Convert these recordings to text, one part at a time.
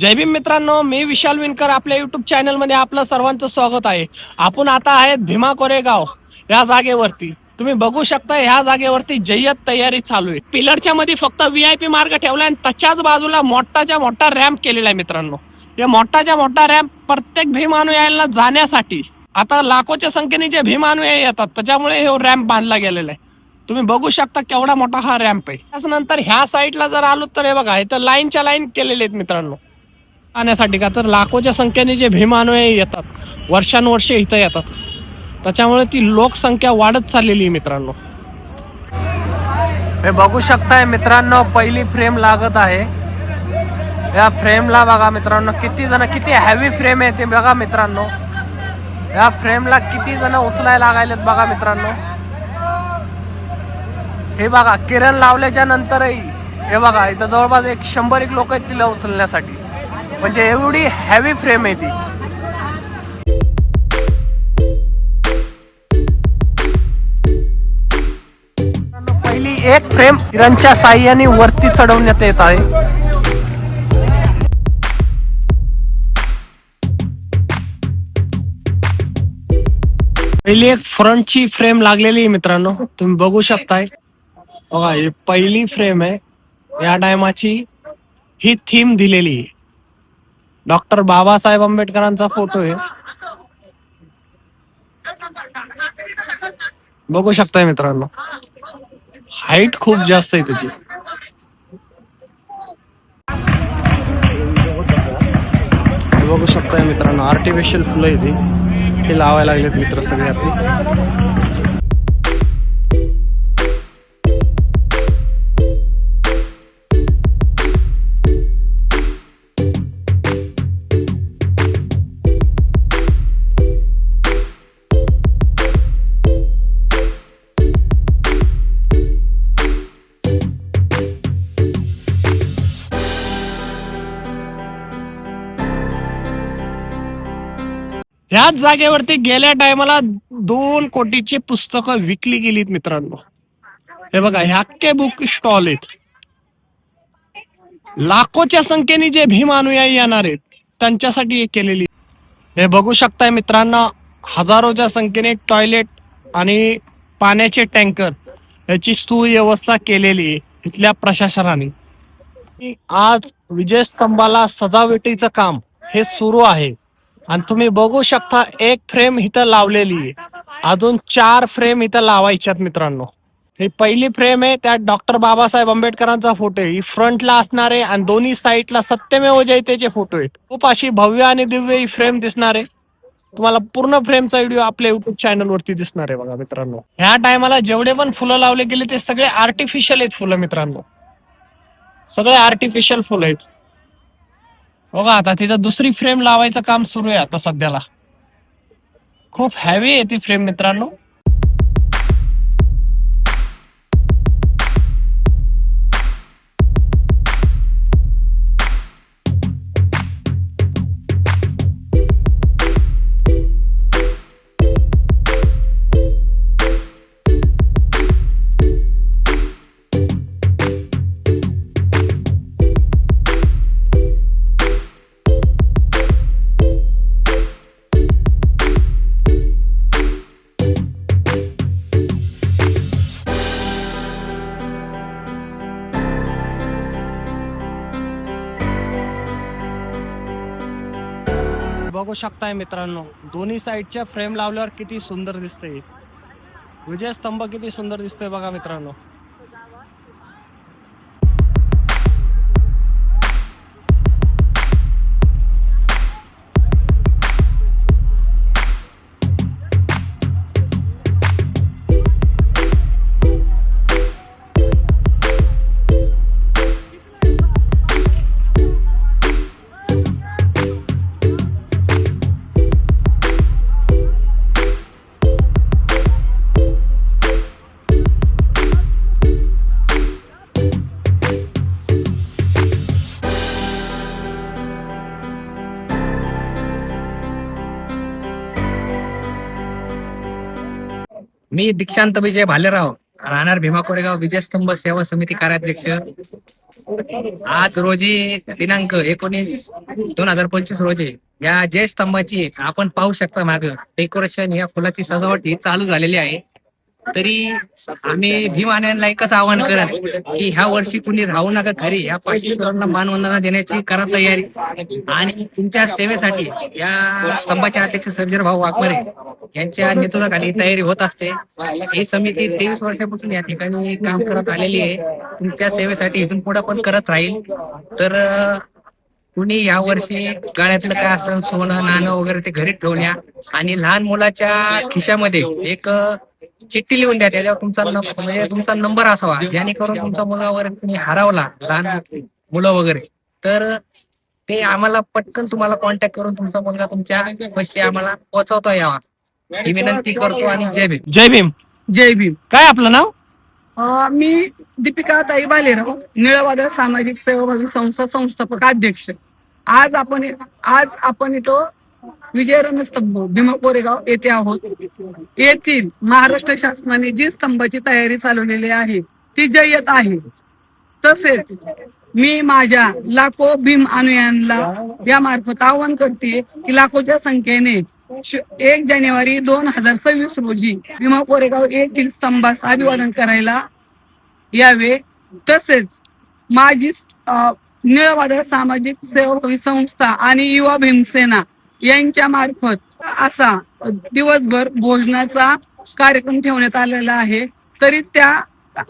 जय भीम मित्रांनो मी विशाल विनकर आपल्या युट्यूब चॅनलमध्ये आपलं सर्वांचं स्वागत आहे. आपण आता आहेत भीमा कोरेगाव या जागेवरती. तुम्ही बघू शकता ह्या जागेवरती जय्यत तयारी चालू आहे. पिलरच्या मध्ये फक्त व्हीआयपी मार्ग ठेवलाय आणि त्याच्याच बाजूला मोठाच्या मोठा रॅम्प केलेला आहे मित्रांनो. या मोठाच्या मोठा रॅम्प प्रत्येक भीमानुयायांना जाण्यासाठी. आता लाखोच्या संख्येने जे भीमानुयायी येतात त्याच्यामुळे हे रॅम्प बांधला गेलेला आहे. तुम्ही बघू शकता केवढा मोठा हा रॅम्प आहे. त्याच्यानंतर ह्या साईडला जर आलो तर हे बघा इथं लाईनच्या लाईन केलेले आहेत मित्रांनो. आणण्यासाठी का? तर लाखोच्या संख्येने जे भीम येतात वर्षानुवर्षे इथं येतात. त्याच्यामुळे ती लोकसंख्या वाढत चाललेली आहे मित्रांनो. हे बघू शकताय मित्रांनो पहिली फ्रेम लागत आहे. या फ्रेमला बघा मित्रांनो किती जण किती हॅवी फ्रेम आहे ते बघा मित्रांनो. या फ्रेमला किती जण उचलायला लागायलेत बघा मित्रांनो. हे बघा किरण लावल्याच्या नंतरही हे बघा इथं जवळपास एक शंभर एक लोक आहेत तिला उचलण्यासाठी. म्हणजे एवढी हॅवी फ्रेम आहे ती. पहिली एक फ्रेम किरणच्या साह्याने वरती चढवण्यात येत आहे. पहिली एक फ्रंटची फ्रेम लागलेली आहे मित्रांनो. तुम्ही बघू शकताय. बघा ही पहिली फ्रेम आहे. या टायमाची ही थीम दिलेली आहे. डॉक्टर बाबासाहेब आंबेडकरांचा फोटो आहे. बघू शकताय मित्रांनो. हाईट खूप जास्त आहे त्याची. बघू शकताय मित्रांनो आर्टिफिशियल फुलं आहे ती. हे लावायला लागलेत मित्र सगळे आपले. ह्याच जागेवरती गेल्या टायमाला दोन कोटीची पुस्तकं विकली गेलीत मित्रांनो. हे बघा ह्या बुक स्टॉल आहेत. लाखोच्या संख्येने जे भीम अनुयायी येणार आहेत त्यांच्यासाठी हे केलेली. हे बघू शकताय मित्रांनो हजारोच्या संख्येने टॉयलेट आणि पाण्याचे टँकर याची सुव्यवस्था केलेली आहे इथल्या प्रशासनाने. आज विजयस्तंभाला सजावटीचं काम हे सुरू आहे. आणि तुम्ही बघू शकता एक फ्रेम इथं लावलेली आहे. अजून चार फ्रेम इथं लावायच्यात मित्रांनो. ही पहिली फ्रेम आहे त्यात डॉक्टर बाबासाहेब आंबेडकरांचा फोटो आहे. ही फ्रंटला असणार आहे आणि दोन्ही साईडला सत्यमेव जयतेचे फोटो आहेत. खूप अशी भव्य आणि दिव्य ही फ्रेम दिसणार आहे. तुम्हाला पूर्ण फ्रेमचा व्हिडिओ आपल्या युट्यूब चॅनल वरती दिसणार आहे बघा मित्रांनो. ह्या टायमाला जेवढे पण फुलं लावले गेले ते सगळे आर्टिफिशियल आहेत फुलं मित्रांनो. सगळे आर्टिफिशियल फुलं आहेत. हो का? आता तिथं दुसरी फ्रेम लावायचं काम सुरू आहे आता सध्याला. खूप हॅवी आहे ती फ्रेम मित्रांनो. बघू शकताय मित्रांनो. दोन्ही साईडच्या फ्रेम लावल्यावर किती सुंदर दिसतंय. विजयस्तंभ किती सुंदर दिसतोय बघा मित्रांनो. मी दीक्षांत विजय भालेराव राहणार भीमा कोरेगाव विजयस्तंभ सेवा समिती कार्याध्यक्ष. आज रोजी दिनांक एकोणीस दोन हजार पंचवीस रोजी या जय स्तंभाची आपण पाहू शकता माग. डेकोरेशन या फुलाची सजावट ही चालू झालेली आहे. तरी आम्ही भीमान्यांना एकच आवाहन करा की ह्या वर्षी कुणी राहू नका घरी. या पाचशेश्वरांना मानवंदना देण्याची करा तयारी. आणि तुमच्या सेवेसाठी या स्तंभाचे अध्यक्ष सर्जर भाऊ वाघमारे यांच्या नेतृत्वाखाली तयारी होत असते. ही समिती तेवीस वर्षापासून या ठिकाणी काम करत आलेली आहे. तुमच्या सेवेसाठी इथून पुढे पण करत राहील. तर कुणी या वर्षी गाळ्यातलं काय असं सोनं नाणं वगैरे ते घरी ठेवण्या आणि लहान मुलाच्या खिशामध्ये एक चिठ्ठी लिहून द्या त्याच्यावर तुमचा नंबर म्हणजे तुमचा नंबर असावा. जेणेकरून तुमचा मुलगा वगैरे कुणी हरवला लहान मुलं वगैरे. तर ते आम्हाला पटकन तुम्हाला कॉन्टॅक्ट करून तुमचा मुलगा तुमच्या पैसे आम्हाला पोहोचवता यावा. ही विनंती करतो आणि जय भीम. जय भीम. जय भीम. काय आपलं नाव? अं, मी दीपिका ताई बालेराव निळवादळ सामाजिक सेवाभावी संस्था संस्थापक अध्यक्ष. आज आपण आज आपण इथं विजय रणस्तंभ भीमा कोरेगाव येथे आहोत. येथील महाराष्ट्र शासनाने जी स्तंभाची तयारी चालवलेली आहे ती जय्यत आहे. तसेच मी माझ्या लाखो भीम अनुयांना या मार्फत आवाहन करते की लाखोच्या संख्येने एक जानेवारी दोन हजार सव्वीस रोजी भीमा कोरेगाव येथील स्तंभास अभिवादन करायला यावे. तसेच माझी निळवादळ सामाजिक सेवा संस्था आणि युवा भीमसेना यांच्या मार्फत असा दिवसभर भोजनाचा कार्यक्रम ठेवण्यात आलेला आहे. तरी त्या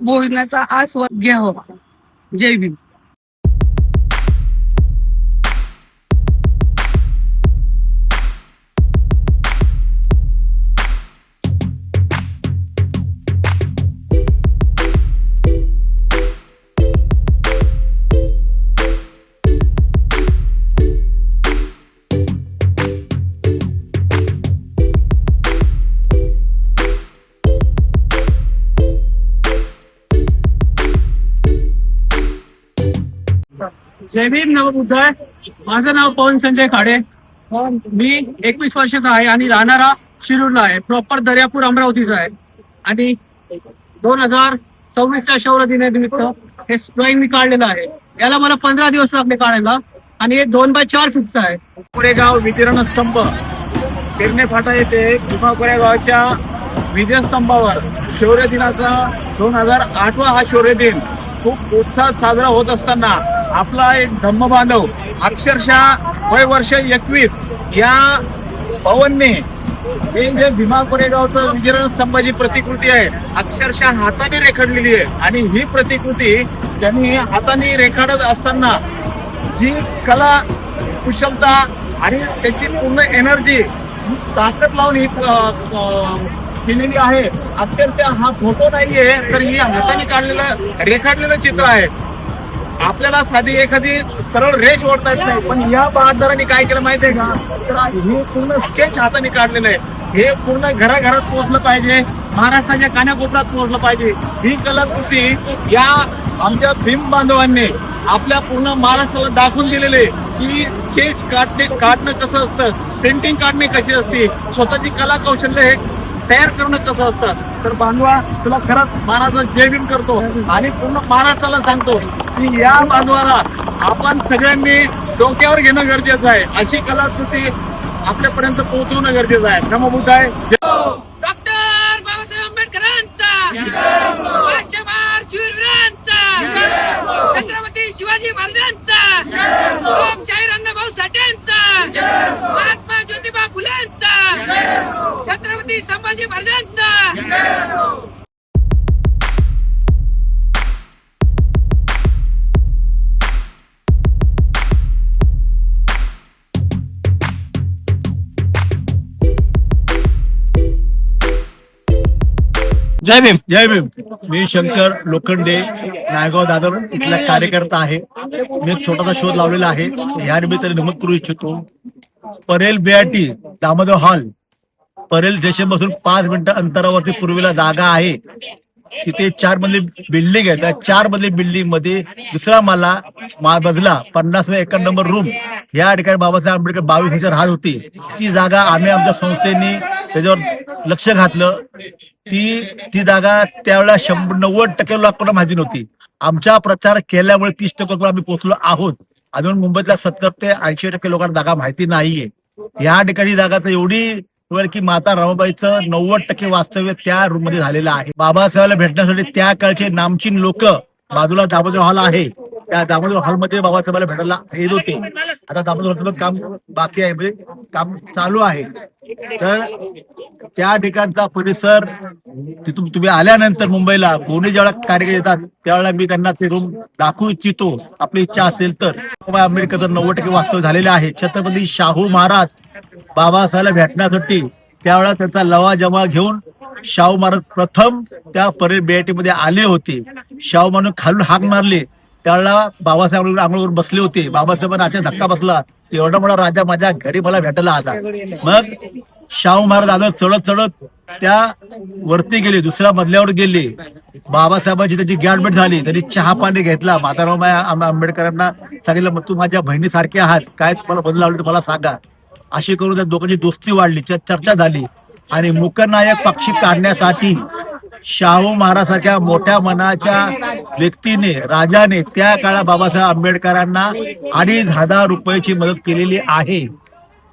भोजनाचा आस्वाद घ्यावा. जय भीम. जय भीम नवबुद्ध आहे. माझं नाव पवन संजय खाडे. मी एकवीस वर्षाचा आहे आणि राहणारा शिरूरला आहे. प्रॉपर दर्यापूर अमरावतीचा आहे. आणि दोन हजार सव्वीसच्या शौर्य दिनानिमित्त हे ड्रॉइंग मी काढलेलं आहे. याला मला पंधरा दिवस लागले काढायला. आणि हे दोन बाय चार फीटचं आहे. कोरेगाव वितरण स्तंभ. पेरणे फाटा येथे भीमा कोरेगावच्या विजयस्तंभावर शौर्य दिनाचा दोन हजार आठवा हा शौर्य दिन खूप उत्साहात साजरा होत असताना आपला एक धम्म बांधव अक्षरशः वय वर्ष एकवीस या पवनने हे जे भीमा कोरेगावचं विजय स्तंभाची प्रतिकृती आहे अक्षरशः हाताने रेखाडलेली आहे. आणि ही प्रतिकृती त्यांनी हाताने रेखाडत असताना जी कला कुशलता आणि त्याची पूर्ण एनर्जी ताकद लावून ही केलेली आहे. अक्षरशः हा फोटो नाहीये तर ही हाताने काढलेलं रेखाडलेलं चित्र आहे. आपल्याला साधी एखादी सरळ रेष ओढता येत नाही. पण या बहादरांनी काय केलं माहितीये का? तर हे पूर्ण स्केच हाताने काढलेलं आहे. हे पूर्ण घराघरात पोहोचलं पाहिजे. महाराष्ट्राच्या कानाकोपऱ्यात पोहोचलं पाहिजे. ही कलाकृती या आमच्या भीम बांधवांनी आपल्या पूर्ण महाराष्ट्राला दाखवून दिलेले की स्केच काढणे काढणं कसं असतं? पेंटिंग काढणे कशी असते? स्वतःची कला कौशल्य हे तयार करणं कसं असतं? तर बांधवा तुला खरंच महाराज जय भीम करतो आणि पूर्ण महाराष्ट्राला सांगतो. की या बांधवाला आपण सगळ्यांनी डोक्यावर घेणं गरजेचं आहे. अशी कलाकृती आपल्यापर्यंत पोहोचवणं गरजेचं आहे. नमो हो. डॉक्टर बाबासाहेब आंबेडकरांचा. छत्रपती शिवाजी महाराजांचा. ओम अण्णाभाऊ साठ्यांचा महात्मा ज्योतिबा फुलेंचा. छत्रपती संभाजी महाराजांचा. जय भीम. जय भीम. मी शंकर लोखंडे नायगाव दादर इथला कार्यकर्ता आहे. मी एक छोटासा शोध लावलेला आहे. ह्या निमित्ताने नमूद करू इच्छितो. Parel BRT Damodar hall. Parel स्टेशनपासून पाच मिनिटं अंतरावरती पूर्वेला जागा आहे. तिथे चार मधली बिल्डिंग आहे त्या चार मधली बिल्डिंगमध्ये दुसरा माला मा- मजला पन्नास एकर नंबर रूम या ठिकाणी बाबासाहेब आंबेडकर बावीस हजार राहत होती. ती जागा आम्ही आमच्या संस्थेने त्याच्यावर लक्ष घातलं. ती ती जागा त्यावेळेला शंभर नव्वद टक्के लोकांना माहिती नव्हती. आमचा प्रचार केल्यामुळे तीस टक्के आम्ही पोहोचलो आहोत. अजून मुंबईतल्या सत्तर ते ऐंशी टक्के लोकांना जागा माहिती नाहीये. या ठिकाणी जागा तर एवढी वर की माता रमाबाईचं नव्वद टक्के वास्तव्य त्या रूममध्ये झालेलं आहे. बाबासाहेबाला भेटण्यासाठी त्या काळचे नामचीन लोक बाजूला दामोदर हॉल आहे. त्या दामोदर हॉलमध्ये बाबासाहेबाला भेटायला येत होते. आता दामोदर हॉल काम बाकी आहे. म्हणजे काम चालू आहे. तर त्या ठिकाणचा परिसर तिथून तुम्ही आल्यानंतर मुंबईला कोणी ज्यावेळेला कार्यक्रम येतात त्यावेळेला मी त्यांना ते रूम दाखवू इच्छितो. आपली इच्छा असेल तर. बाबा आंबेडकर नव्वद टक्के वास्तव झालेले आहे. छत्रपती शाहू महाराज बाबासाहेबला भेटण्यासाठी त्यावेळेला त्यांचा लवा जमा घेऊन शाहू महाराज प्रथम त्या परेड बेटीमध्ये आले होते. शाहू म्हणून खालून हाक मारले. त्यावेळेला बाबासाहेब आंघोळवर बसले होते. बाबासाहेबांना अशा धक्का बसला. एवढा मोठा राजा माझ्या घरी मला भेटायला आला. मग शाहू महाराज आदर चढत चढत त्या वरती गेले दुसऱ्या मजल्यावर गेले. बाबासाहेबांची त्याची गॅडमेट झाली. त्यांनी चहा पाणी घेतला. माताराम आंबेडकरांना सांगितलं मग तू माझ्या बहिणीसारखे आहात. काय तुम्हाला बदल लावले मला सांगा. अशी करून त्या दोघांची दोस्ती वाढली चर्चा झाली. आणि मुकनायक पक्षी काढण्यासाठी शाहू महाराजांच्या मोठ्या मनाच्या व्यक्तीने राजाने त्या काळात बाबासाहेब आंबेडकरांना अडीच हजार रुपयाची मदत केलेली आहे.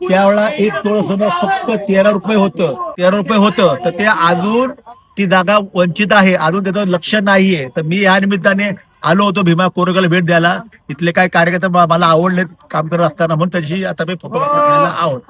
त्यावेळेला एक तोळ सोनं फक्त तेरा रुपये होतं. तेरा रुपये होतं. तर ते अजून ती जागा वंचित आहे. अजून त्याचं लक्ष नाहीये. तर मी या निमित्ताने आलो होतो भीमा कोरेगावला भेट द्यायला. इथले काय कार्यकर्ते मला आवडले काम करत असताना म्हणून त्याची आता मी फोटो घ्यायला आहोत.